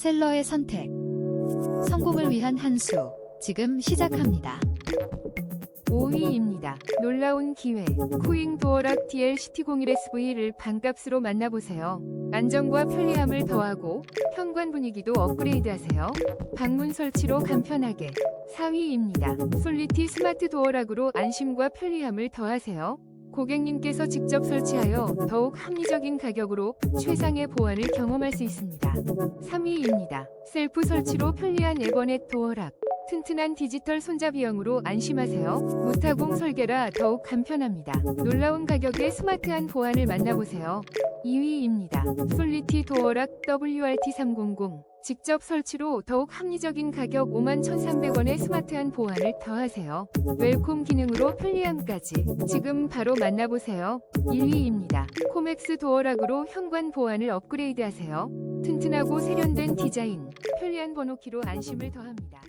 셀러의 선택. 성공을 위한 한 수. 지금 시작합니다. 5위입니다. 놀라운 기회. 쿠잉 도어락 TL CT01SV를 반값으로 만나보세요. 안정과 편리함을 더하고 현관 분위기도 업그레이드하세요. 방문 설치로 간편하게. 4위입니다. 솔리티 스마트 도어락으로 안심과 편리함을 더하세요. 고객님께서 직접 설치하여 더욱 합리적인 가격으로 최상의 보안을 경험할 수 있습니다. 3위입니다. 셀프 설치로 편리한 에버넷 도어락. 튼튼한 디지털 손잡이형으로 안심하세요. 무타공 설계라 더욱 간편합니다. 놀라운 가격에 스마트한 보안을 만나보세요. 2위입니다. 솔리티 도어락 WRT300. 직접 설치로 더욱 합리적인 가격 51,300원의 스마트한 보안을 더하세요. 웰콤 기능으로 편리함까지 지금 바로 만나보세요. 1위입니다. 코맥스 도어락으로 현관 보안을 업그레이드하세요. 튼튼하고 세련된 디자인, 편리한 번호키로 안심을 더합니다.